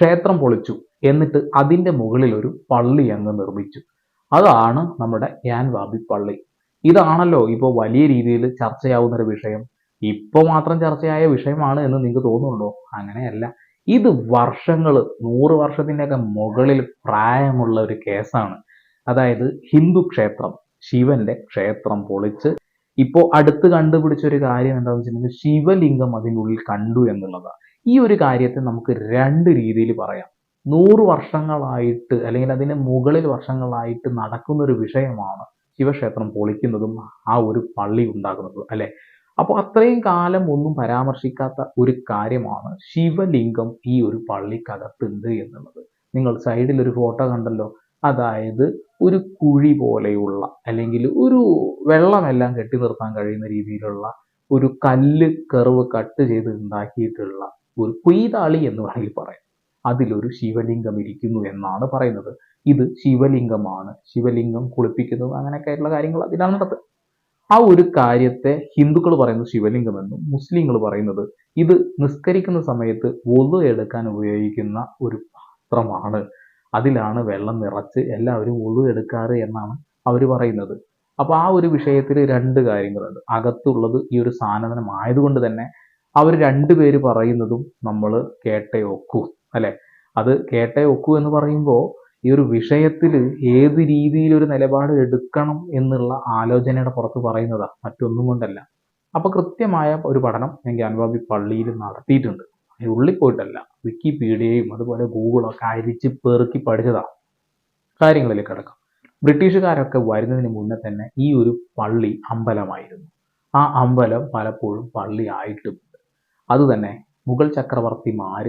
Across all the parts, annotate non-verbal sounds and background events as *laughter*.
ക്ഷേത്രം പൊളിച്ചു. എന്നിട്ട് അതിന്റെ മുകളിൽ ഒരു പള്ളി അങ്ങ് നിർമ്മിച്ചു. അതാണ് നമ്മുടെ യാൻ വാബി പള്ളി. ഇതാണല്ലോ ഇപ്പോൾ വലിയ രീതിയിൽ ചർച്ചയാവുന്ന ഒരു വിഷയം. ഇപ്പോൾ മാത്രം ചർച്ചയായ വിഷയമാണ് എന്ന് നിങ്ങൾക്ക് തോന്നുന്നുണ്ടോ? അങ്ങനെയല്ല. ഇത് വർഷങ്ങൾ നൂറ് വർഷത്തിന്റെയൊക്കെ മുകളിൽ പ്രായമുള്ള ഒരു കേസാണ്. അതായത് ഹിന്ദു ക്ഷേത്രം ശിവന്റെ ക്ഷേത്രം പൊളിച്ച് ഇപ്പോൾ അടുത്ത് കണ്ടുപിടിച്ച ഒരു കാര്യം എന്താണെന്ന് വെച്ചിട്ടുണ്ടെങ്കിൽ ശിവലിംഗം അതിനുള്ളിൽ കണ്ടു എന്നുള്ളതാണ്. ഈ ഒരു കാര്യത്തെ നമുക്ക് രണ്ട് രീതിയിൽ പറയാം. നൂറ് വർഷങ്ങളായിട്ട് അല്ലെങ്കിൽ അതിന് മുകളിൽ വർഷങ്ങളായിട്ട് നടക്കുന്ന ഒരു വിഷയമാണ് ശിവക്ഷേത്രം പൊളിക്കുന്നതും ആ ഒരു പള്ളി ഉണ്ടാകുന്നതും അല്ലെ? അപ്പോൾ അത്രയും കാലം ഒന്നും പരാമർശിക്കാത്ത ഒരു കാര്യമാണ് ശിവലിംഗം ഈ ഒരു പള്ളിക്കകത്തുണ്ട് എന്നുള്ളത്. നിങ്ങൾ സൈഡിൽ ഒരു ഫോട്ടോ കണ്ടല്ലോ. അതായത് ഒരു കുഴി പോലെയുള്ള അല്ലെങ്കിൽ ഒരു വെള്ളമെല്ലാം കെട്ടി നിർത്താൻ കഴിയുന്ന രീതിയിലുള്ള ഒരു കല്ല് കർവ് കട്ട് ചെയ്ത് ഉണ്ടാക്കിയിട്ടുള്ള ഒരു കൊയ്താളി എന്ന് വേണമെങ്കിൽ പറയാം. അതിലൊരു ശിവലിംഗം ഇരിക്കുന്നു എന്നാണ് പറയുന്നത്. ഇത് ശിവലിംഗമാണ്. ശിവലിംഗം കുളിപ്പിക്കുന്നത് അങ്ങനെയൊക്കെ ആയിട്ടുള്ള കാര്യങ്ങൾ അതിലാണ് നടത്തുക ആ ഒരു കാര്യത്തെ ഹിന്ദുക്കൾ പറയുന്നത് ശിവലിംഗമെന്നും മുസ്ലിങ്ങൾ പറയുന്നത് ഇത് നിസ്കരിക്കുന്ന സമയത്ത് ഒതു എടുക്കാൻ ഉപയോഗിക്കുന്ന ഒരു പാത്രമാണ്. അതിലാണ് വെള്ളം നിറച്ച് എല്ലാവരും ഒതു എടുക്കാറ് എന്നാണ് അവർ പറയുന്നത്. അപ്പോൾ ആ ഒരു വിഷയത്തിൽ രണ്ട് കാര്യങ്ങളുണ്ട്. അകത്തുള്ളത് ഈ ഒരു സാധനം തന്നെ അവർ രണ്ടുപേര് പറയുന്നതും നമ്മൾ കേട്ടേ ഒക്കൂ അല്ലെ? അത് കേട്ടേ ഒക്കൂ എന്ന് പറയുമ്പോൾ ഈ ഒരു വിഷയത്തിൽ ഏത് രീതിയിൽ ഒരു നിലപാട് എടുക്കണം എന്നുള്ള ആലോചനയുടെ പുറത്ത് പറയുന്നതാ മറ്റൊന്നും കൊണ്ടല്ല. അപ്പൊ കൃത്യമായ ഒരു പഠനം ഞാൻ ഗ്യാൻവാബി പള്ളിയിൽ നടത്തിയിട്ടുണ്ട്. ഉള്ളിൽ പോയിട്ടല്ല വിക്കിപീഡിയയും അതുപോലെ ഗൂഗിളൊക്കെ അരിച്ച് പെറുക്കി പഠിച്ചതാ. കാര്യങ്ങളിൽ കിടക്കാം. ബ്രിട്ടീഷുകാരൊക്കെ വരുന്നതിന് മുന്നേ തന്നെ ഈ ഒരു പള്ളി അമ്പലമായിരുന്നു. ആ അമ്പലം പലപ്പോഴും പള്ളിയായിട്ടും അതുതന്നെ മുഗൾ ചക്രവർത്തിമാർ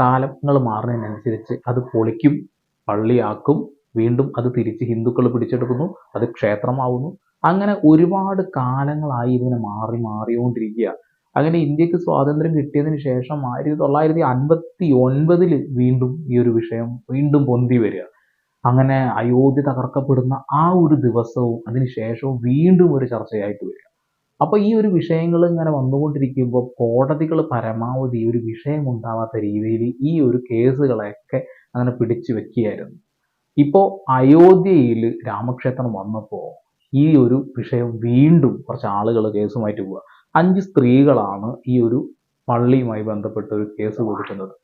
കാലങ്ങൾ മാറുന്നതിനനുസരിച്ച് അത് പൊളിക്കും പള്ളിയാക്കും വീണ്ടും അത് തിരിച്ച് ഹിന്ദുക്കൾ പിടിച്ചെടുക്കുന്നു അത് ക്ഷേത്രമാവുന്നു. അങ്ങനെ ഒരുപാട് കാലങ്ങളായി ഇതിനെ മാറി മാറിക്കൊണ്ടിരിക്കുക. അങ്ങനെ ഇന്ത്യയ്ക്ക് സ്വാതന്ത്ര്യം കിട്ടിയതിന് ശേഷം ആയിരത്തി തൊള്ളായിരത്തി അൻപത്തി ഒൻപതിൽ വീണ്ടും ഈ ഒരു വിഷയം വീണ്ടും പൊന്തി വരിക. അങ്ങനെ അയോധ്യ തകർക്കപ്പെടുന്ന ആ ഒരു ദിവസവും അതിനുശേഷവും വീണ്ടും ഒരു ചർച്ചയായിട്ട് വരിക. അപ്പൊ ഈ ഒരു വിഷയങ്ങൾ ഇങ്ങനെ വന്നുകൊണ്ടിരിക്കുമ്പോൾ കോടതികൾ പരമാവധി ഒരു വിഷയം ഉണ്ടാവാത്ത രീതിയിൽ ഈ ഒരു കേസുകളെയൊക്കെ അങ്ങനെ പിടിച്ചു വെക്കുകയായിരുന്നു. ഇപ്പോൾ അയോധ്യയിൽ രാമക്ഷേത്രം വന്നപ്പോൾ ഈ ഒരു വിഷയം വീണ്ടും കുറച്ച് ആളുകൾ കേസുമായിട്ട് പോവുക അഞ്ച് സ്ത്രീകളാണ് ഈ ഒരു പള്ളിയുമായി ബന്ധപ്പെട്ട ഒരു കേസ് കൊടുക്കുന്നത്.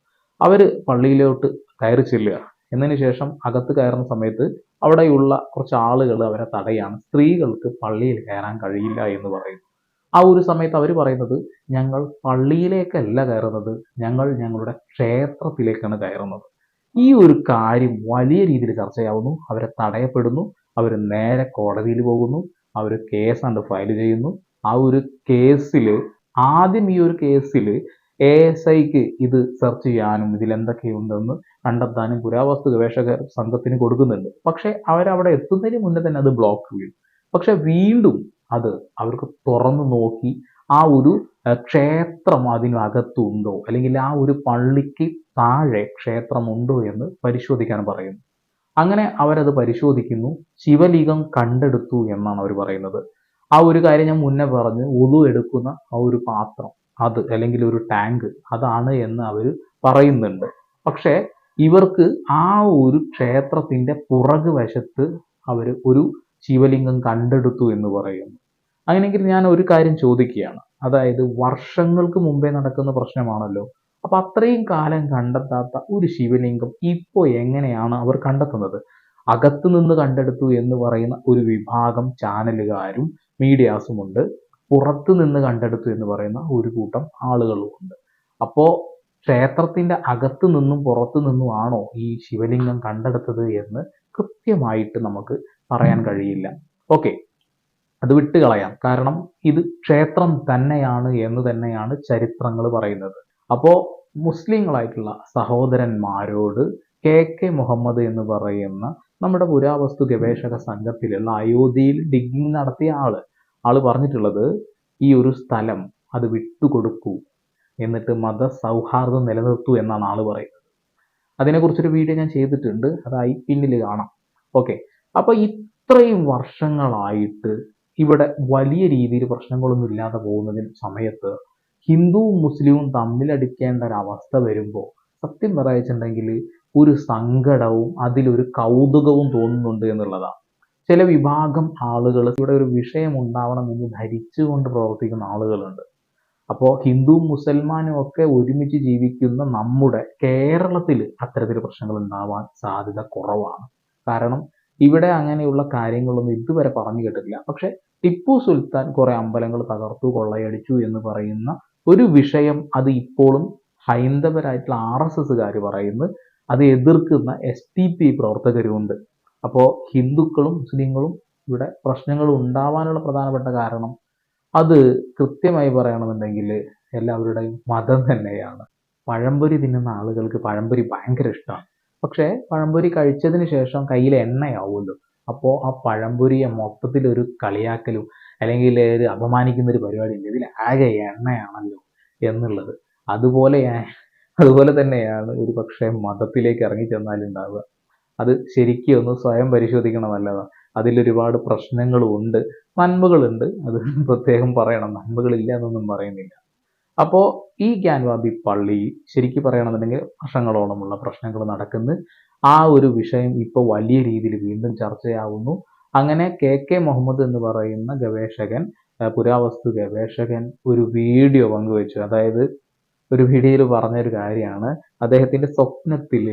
അവർ പള്ളിയിലോട്ട് കയറി ചെല്ലുക. എന്നതിന് ശേഷം അകത്ത് കയറുന്ന സമയത്ത് അവിടെയുള്ള കുറച്ച് ആളുകൾ അവരെ തടയാണ്. സ്ത്രീകൾക്ക് പള്ളിയിൽ കയറാൻ കഴിയില്ല എന്ന് പറയുന്നു. ആ ഒരു സമയത്ത് അവർ പറയുന്നത് ഞങ്ങൾ പള്ളിയിലേക്കല്ല കയറുന്നത് ഞങ്ങൾ ഞങ്ങളുടെ ക്ഷേത്രത്തിലേക്കാണ് കയറുന്നത്. ഈ ഒരു കാര്യം വലിയ രീതിയിൽ ചർച്ചയാവുന്നു. അവരെ തടയപ്പെടുന്നു അവർ നേരെ കോടതിയിൽ പോകുന്നു അവർ കേസാണ്ട് ഫയൽ ചെയ്യുന്നു. ആ ഒരു കേസിൽ ആദ്യം ഈ ഒരു കേസിൽ എ എസ് ഐക്ക് ഇത് സെർച്ച് ചെയ്യാനും ഇതിൽ എന്തൊക്കെയുണ്ടെന്ന് കണ്ടെത്താനും പുരാവസ്തു ഗവേഷകർ സംഘത്തിന് കൊടുക്കുന്നുണ്ട്. പക്ഷെ അവരവിടെ എത്തുന്നതിന് മുന്നേ തന്നെ അത് ബ്ലോക്ക് ചെയ്യും. പക്ഷെ വീണ്ടും അത് അവർക്ക് തുറന്നു നോക്കി ആ ഒരു ക്ഷേത്രം അതിനകത്തുണ്ടോ? അല്ലെങ്കിൽ ആ ഒരു പള്ളിക്ക് താഴെ ക്ഷേത്രമുണ്ടോ എന്ന് പരിശോധിക്കാൻ പറയുന്നു. അങ്ങനെ അവരത് പരിശോധിക്കുന്നു. ശിവലിംഗം കണ്ടെടുത്തു എന്നാണ് അവർ പറയുന്നത്. ആ ഒരു കാര്യം ഞാൻ മുന്നേ പറഞ്ഞു. ഒതു എടുക്കുന്ന ആ ഒരു പാത്രം. അത് അല്ലെങ്കിൽ ഒരു ടാങ്ക് അതാണ് എന്ന് അവർ പറയുന്നുണ്ട്. പക്ഷേ ഇവർക്ക് ആ ഒരു ക്ഷേത്രത്തിന്റെ പുറകു വശത്ത് അവർ ഒരു ശിവലിംഗം കണ്ടെടുത്തു എന്ന് പറയുന്നു. അങ്ങനെയെങ്കിൽ ഞാൻ ഒരു കാര്യം ചോദിക്കുകയാണ്. അതായത് വർഷങ്ങൾക്ക് മുമ്പേ നടക്കുന്ന പ്രശ്നമാണല്ലോ. അപ്പൊ അത്രയും കാലം കണ്ടെത്താത്ത ഒരു ശിവലിംഗം ഇപ്പോൾ എങ്ങനെയാണ് അവർ കണ്ടെത്തുന്നത്? അകത്തു നിന്ന് കണ്ടെടുത്തു എന്ന് പറയുന്ന ഒരു വിഭാഗം ചാനലുകാരും മീഡിയാസും ഉണ്ട് പുറത്തു നിന്ന് കണ്ടെടുത്തു എന്ന് പറയുന്ന ഒരു കൂട്ടം ആളുകളും ഉണ്ട് അപ്പോൾ ക്ഷേത്രത്തിന്റെ അകത്തു നിന്നും പുറത്തു നിന്നും ആണോ ഈ ശിവലിംഗം കണ്ടെടുത്തത് എന്ന് കൃത്യമായിട്ട് നമുക്ക് പറയാൻ കഴിയില്ല. ഓക്കെ. അത് വിട്ടുകളയാം കാരണം ഇത് ക്ഷേത്രം തന്നെയാണ് എന്ന് തന്നെയാണ് ചരിത്രങ്ങൾ പറയുന്നത്. അപ്പോൾ മുസ്ലിങ്ങളായിട്ടുള്ള സഹോദരന്മാരോട് കെ കെ മുഹമ്മദ് എന്ന് പറയുന്ന നമ്മുടെ പുരാവസ്തു ഗവേഷക സംഘത്തിലുള്ള അയോധ്യയിൽ ഡിഗ്ഗിങ് നടത്തിയ ആൾ ആൾ പറഞ്ഞിട്ടുള്ളത് ഈ ഒരു സ്ഥലം അത് വിട്ടുകൊടുക്കൂ. എന്നിട്ട് മത സൗഹാർദ്ദം നിലനിർത്തൂ എന്നാണ് ആൾ പറയുന്നത്. അതിനെക്കുറിച്ചൊരു വീഡിയോ ഞാൻ ചെയ്തിട്ടുണ്ട്. അത് ഐ പിന്നിൽ കാണാം. ഓക്കെ. അപ്പോൾ ഇത്രയും വർഷങ്ങളായിട്ട് ഇവിടെ വലിയ രീതിയിൽ പ്രശ്നങ്ങളൊന്നും ഇല്ലാതെ പോകുന്നതിന് സമയത്ത് ഹിന്ദുവും മുസ്ലിമും തമ്മിലടിക്കേണ്ട ഒരു അവസ്ഥ വരുമ്പോൾ സത്യം പറയാച്ചിട്ടുണ്ടെങ്കിൽ ഒരു സങ്കടവും അതിലൊരു കൗതുകവും തോന്നുന്നുണ്ട് എന്നുള്ളതാണ് ചില വിഭാഗം ആളുകൾ ഇവിടെ ഒരു വിഷയം ഉണ്ടാവണമെന്ന് ധരിച്ചുകൊണ്ട് പ്രവർത്തിക്കുന്ന ആളുകളുണ്ട്. അപ്പോൾ ഹിന്ദു മുസൽമാനും ഒക്കെ ഒരുമിച്ച് ജീവിക്കുന്ന നമ്മുടെ കേരളത്തിൽ അത്തരത്തിൽ പ്രശ്നങ്ങൾ ഉണ്ടാവാൻ സാധ്യത കുറവാണ്. കാരണം ഇവിടെ അങ്ങനെയുള്ള കാര്യങ്ങളൊന്നും ഇതുവരെ പറഞ്ഞു കേട്ടിട്ടില്ല. പക്ഷെ ടിപ്പു സുൽത്താൻ കുറെ അമ്പലങ്ങൾ തകർത്തു കൊള്ളയടിച്ചു എന്ന് പറയുന്ന ഒരു വിഷയം അത് ഇപ്പോഴും ഹൈന്ദവരായിട്ടുള്ള ആർ എസ് എസ്സുകാർ പറയുന്നു. അത് എതിർക്കുന്ന എസ് ടി പി പ്രവർത്തകരുമുണ്ട് അപ്പോൾ ഹിന്ദുക്കളും മുസ്ലിങ്ങളും ഇവിടെ പ്രശ്നങ്ങൾ ഉണ്ടാവാനുള്ള പ്രധാനപ്പെട്ട കാരണം അത് കൃത്യമായി പറയണമെന്നുണ്ടെങ്കിൽ എല്ലാവരുടെയും മതം തന്നെയാണ്. പഴംപൊരി തിന്നുന്ന ആളുകൾക്ക് പഴംപൊരി ഭയങ്കര ഇഷ്ടമാണ്. പക്ഷേ പഴംപൊരി കഴിച്ചതിന് ശേഷം കയ്യിൽ എണ്ണയാവുമല്ലോ. അപ്പോൾ ആ പഴംപൊരിയെ മൊത്തത്തിൽ ഒരു കളിയാക്കലും അല്ലെങ്കിൽ ഒരു അപമാനിക്കുന്ന ഒരു പരിപാടി ഉണ്ട് ഇതിൽ ആകെ എണ്ണയാണല്ലോ എന്നുള്ളത്. അതുപോലെ അതുപോലെ തന്നെയാണ് ഒരു പക്ഷേ മതത്തിലേക്ക് ഇറങ്ങി ചെന്നാലുണ്ടാവുക അത് ശരിക്കും ഒന്ന് സ്വയം പരിശോധിക്കണം നല്ലതാണ് അതിലൊരുപാട് പ്രശ്നങ്ങളും ഉണ്ട് നന്മകളുണ്ട്. അത് *laughs* പ്രത്യേകം പറയണം. നന്മകളില്ല എന്നൊന്നും പറയുന്നില്ല. അപ്പോൾ ഈ ഗ്യാൻവാബി പള്ളി ശരിക്കും പറയണമെന്നുണ്ടെങ്കിൽ വർഷങ്ങളോളമുള്ള പ്രശ്നങ്ങൾ നടക്കുന്നു. ആ ഒരു വിഷയം ഇപ്പോൾ വലിയ രീതിയിൽ വീണ്ടും ചർച്ചയാവുന്നു. അങ്ങനെ കെ കെ മുഹമ്മദ് എന്ന് പറയുന്ന ഗവേഷകൻ പുരാവസ്തു ഗവേഷകൻ ഒരു വീഡിയോ പങ്കുവച്ചു. അതായത് ഒരു വീഡിയോയിൽ പറഞ്ഞൊരു കാര്യമാണ്. അദ്ദേഹത്തിന്റെ സ്വപ്നത്തിൽ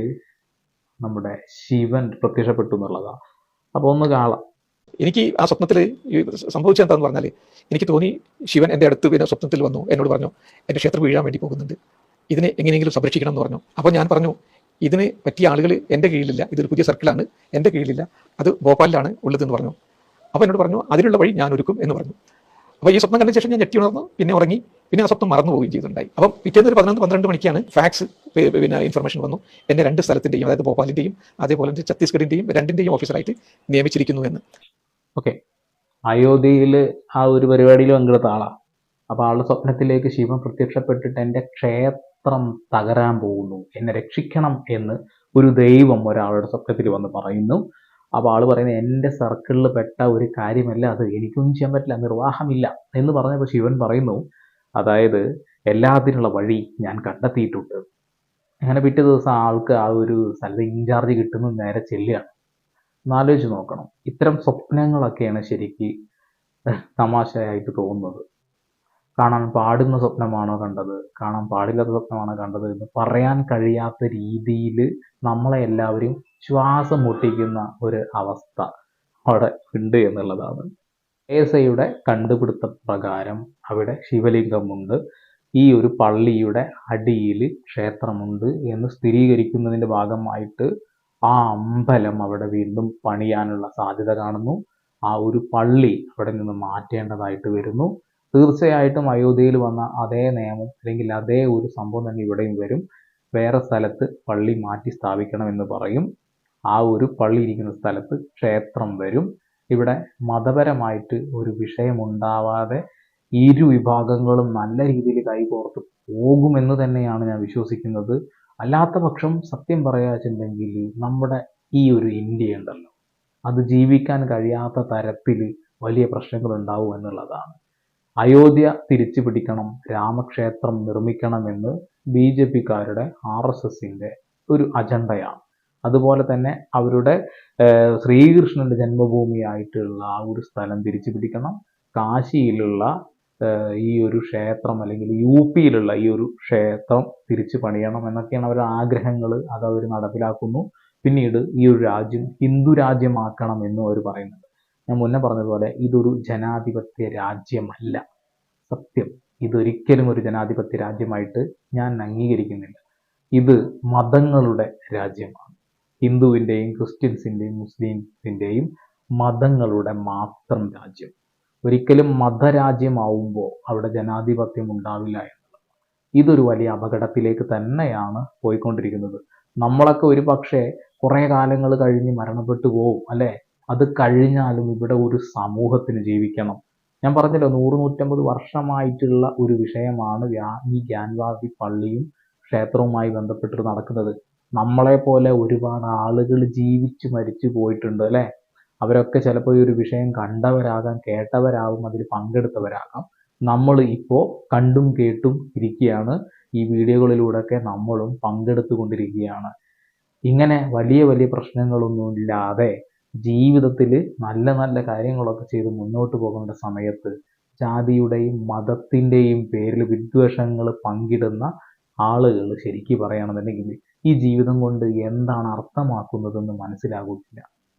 നമ്മുടെ ശിവൻ പ്രത്യക്ഷപ്പെട്ടു എന്നുള്ളതാണ് അപ്പോൾ ഒന്ന് കാണാം. എനിക്ക് ആ സ്വപ്നത്തിൽ സംഭവിച്ചത് എന്താന്ന് പറഞ്ഞാൽ എനിക്ക് തോന്നി ശിവൻ എന്റെ അടുത്ത് പിന്നെ സ്വപ്നത്തിൽ വന്നു എന്നോട് പറഞ്ഞു എന്റെ ക്ഷേത്രം വീഴാൻ വേണ്ടി പോകുന്നുണ്ട്. ഇതിനെ എങ്ങനെയെങ്കിലും സംരക്ഷിക്കണം എന്ന് പറഞ്ഞു. അപ്പോൾ ഞാൻ പറഞ്ഞു ഇതിന് പറ്റിയ ആളുകൾ എന്റെ കീഴിലില്ല. ഇതൊരു പുതിയ സർക്കിളാണ്. എന്റെ കീഴിലില്ല. അത് ഭോപ്പാലിലാണ് ഉള്ളതെന്ന് പറഞ്ഞു. അപ്പോൾ എന്നോട് പറഞ്ഞു അതിനുള്ള വഴി ഞാൻ ഒരുക്കും എന്ന് പറഞ്ഞു. അപ്പോൾ ഈ സ്വപ്നം കണ്ട ശേഷം ഞാൻ ഞെട്ടി ഉണർന്നു. പിന്നെ ഉറങ്ങി. പിന്നെ ആ സ്വപ്നം മറന്നു പോവുകയും ചെയ്തിട്ടുണ്ടായി. അപ്പം പിറ്റേന്ന് ഒരു പതിനൊന്ന് പന്ത്രണ്ട് മണിക്കാണ് ഫാക്സ് പിന്നെ ഇൻഫർമേഷൻ വന്നു. എന്നെ രണ്ട് സ്ഥലത്തിന്റെയും അതായത് ഭോപ്പാലിന്റെയും അതേപോലെ തന്നെ ഛത്തീസ്ഗഡിന്റെയും രണ്ടിന്റെയും ഓഫീസറായിട്ട് നിയമിച്ചിരിക്കുന്നു എന്ന്. ഓക്കെ അയോധ്യയിൽ ആ ഒരു പരിപാടിയിൽ പങ്കെടുത്ത ആളാണ് അപ്പോൾ ആളുടെ സ്വപ്നത്തിലേക്ക് ശിവൻ പ്രത്യക്ഷപ്പെട്ടിട്ട് എന്റെ ക്ഷേത്രം തകരാൻ പോകുന്നു. എന്നെ രക്ഷിക്കണം എന്ന് ഒരു ദൈവം ഒരാളുടെ സ്വപ്നത്തിൽ വന്ന് പറയുന്നു. അപ്പോൾ ആൾ പറയുന്നത് എന്റെ സർക്കിളിൽ പെട്ട ഒരു കാര്യമല്ല അത് എനിക്കൊന്നും ചെയ്യാൻ പറ്റില്ല നിർവാഹമില്ല എന്ന് പറഞ്ഞപ്പോൾ ശിവൻ പറയുന്നു അതായത് എല്ലാത്തിനുള്ള വഴി ഞാൻ കണ്ടെത്തിയിട്ടുണ്ട്. അങ്ങനെ പിറ്റേ ദിവസം ആൾക്ക് ആ ഒരു സ്ഥലത്ത് ഇൻചാർജ് കിട്ടുന്നു നേരെ ചെല്ലുകയാണ് എന്നാലോചിച്ച് നോക്കണം. ഇത്തരം സ്വപ്നങ്ങളൊക്കെയാണ് ശരിക്ക് തമാശയായിട്ട് തോന്നുന്നത്. കാണാൻ പാടുന്ന സ്വപ്നമാണോ കണ്ടത്? കാണാൻ പാടില്ലാത്ത സ്വപ്നമാണോ കണ്ടത് എന്ന് പറയാൻ കഴിയാത്ത രീതിയിൽ നമ്മളെ എല്ലാവരും ശ്വാസം മുട്ടിക്കുന്ന ഒരു അവസ്ഥ അവിടെ ഉണ്ട് എന്നുള്ളതാണ്. എസ് ഐയുടെ കണ്ടുപിടുത്ത പ്രകാരം അവിടെ ശിവലിംഗമുണ്ട്. ഈ ഒരു പള്ളിയുടെ അടിയിൽ ക്ഷേത്രമുണ്ട് എന്ന് സ്ഥിരീകരിക്കുന്നതിന്റെ ഭാഗമായിട്ട് ആ അമ്പലം അവിടെ വീണ്ടും പണിയാനുള്ള സാധ്യത കാണുന്നു. ആ ഒരു പള്ളി അവിടെ നിന്ന് മാറ്റേണ്ടതായിട്ട് വരുന്നു. തീർച്ചയായിട്ടും അയോധ്യയിൽ വന്ന അതേ നിയമം അല്ലെങ്കിൽ അതേ ഒരു സംഭവം തന്നെ ഇവിടെയും വരും. വേറെ സ്ഥലത്ത് പള്ളി മാറ്റി സ്ഥാപിക്കണം എന്ന് പറയും. ആ ഒരു പള്ളി ഇരിക്കുന്ന സ്ഥലത്ത് ക്ഷേത്രം വരും. ഇവിടെ മതപരമായിട്ട് ഒരു വിഷയമുണ്ടാവാതെ ഇരു വിഭാഗങ്ങളും നല്ല രീതിയിൽ കൈകോർത്ത് പോകുമെന്ന് തന്നെയാണ് ഞാൻ വിശ്വസിക്കുന്നത്. അല്ലാത്ത പക്ഷം സത്യം പറയാച്ചുണ്ടെങ്കിൽ നമ്മുടെ ഈ ഒരു ഇന്ത്യ ഉണ്ടല്ലോ. അത് ജീവിക്കാൻ കഴിയാത്ത തരത്തിൽ വലിയ പ്രശ്നങ്ങൾ ഉണ്ടാവും എന്നുള്ളതാണ്. അയോധ്യ തിരിച്ചു പിടിക്കണം രാമക്ഷേത്രം നിർമ്മിക്കണമെന്ന് ബി ജെ പിക്കാരുടെ ആർ എസ് എസിന്റെ ഒരു അജണ്ടയാണ്. അതുപോലെ തന്നെ അവരുടെ ശ്രീകൃഷ്ണന്റെ ജന്മഭൂമിയായിട്ടുള്ള ആ ഒരു സ്ഥലം തിരിച്ചു പിടിക്കണം കാശിയിലുള്ള ഈ ഒരു ക്ഷേത്രം അല്ലെങ്കിൽ യു പിയിലുള്ള ഈ ഒരു ക്ഷേത്രം തിരിച്ചു പണിയണം എന്നൊക്കെയാണ് അവരുടെ ആഗ്രഹങ്ങൾ അത് അവർ നടപ്പിലാക്കുന്നു. പിന്നീട് ഈ ഒരു രാജ്യം ഹിന്ദു രാജ്യമാക്കണം എന്നും അവർ പറയുന്നുണ്ട്. ഞാൻ മുന്നേ പറഞ്ഞതുപോലെ ഇതൊരു ജനാധിപത്യ രാജ്യമല്ല. സത്യം. ഇതൊരിക്കലും ഒരു ജനാധിപത്യ രാജ്യമായിട്ട് ഞാൻ അംഗീകരിക്കുന്നില്ല. ഇത് മതങ്ങളുടെ രാജ്യമാണ്. ഹിന്ദുവിന്റെയും ക്രിസ്ത്യൻസിന്റെയും മുസ്ലിംസിന്റെയും മതങ്ങളുടെ മാത്രം രാജ്യം. ഒരിക്കലും മതരാജ്യമാവുമ്പോൾ അവിടെ ജനാധിപത്യം ഉണ്ടാവില്ല എന്നുള്ളത്. ഇതൊരു വലിയ അപകടത്തിലേക്ക് തന്നെയാണ് പോയിക്കൊണ്ടിരിക്കുന്നത്. നമ്മളൊക്കെ ഒരു പക്ഷേ കുറേ കാലങ്ങൾ കഴിഞ്ഞ് മരണപ്പെട്ടു പോവും അല്ലേ? അത് കഴിഞ്ഞാലും ഇവിടെ ഒരു സമൂഹത്തിന് ജീവിക്കണം. ഞാൻ പറഞ്ഞല്ലോ നൂറ് നൂറ്റമ്പത് വർഷമായിട്ടുള്ള ഒരു വിഷയമാണ് ഈ ഗ്യാൻവാപി പള്ളിയും ക്ഷേത്രവുമായി ബന്ധപ്പെട്ട് നടക്കുന്നത്. നമ്മളെ പോലെ ഒരുപാട് ആളുകൾ ജീവിച്ച് മരിച്ചു പോയിട്ടുണ്ട് അല്ലേ? അവരൊക്കെ ചിലപ്പോൾ ഈ ഒരു വിഷയം കണ്ടവരാകാം കേട്ടവരാകും അതിൽ പങ്കെടുത്തവരാകാം. നമ്മൾ ഇപ്പോൾ കണ്ടും കേട്ടും ഇരിക്കുകയാണ്. ഈ വീഡിയോകളിലൂടെയൊക്കെ നമ്മളും പങ്കെടുത്തുകൊണ്ടിരിക്കുകയാണ്. ഇങ്ങനെ വലിയ വലിയ പ്രശ്നങ്ങളൊന്നും ഇല്ലാതെ ജീവിതത്തിൽ നല്ല നല്ല കാര്യങ്ങളൊക്കെ ചെയ്ത് മുന്നോട്ട് പോകേണ്ട സമയത്ത് ജാതിയുടെയും മതത്തിന്റെയും പേരിൽ വിദ്വേഷങ്ങൾ പങ്കിടുന്ന ആളുകൾ ശരിക്കും പറയുകയാണെന്നുണ്ടെങ്കിൽ ഈ ജീവിതം കൊണ്ട് എന്താണ് അർത്ഥമാക്കുന്നതെന്ന് മനസ്സിലാകില്ല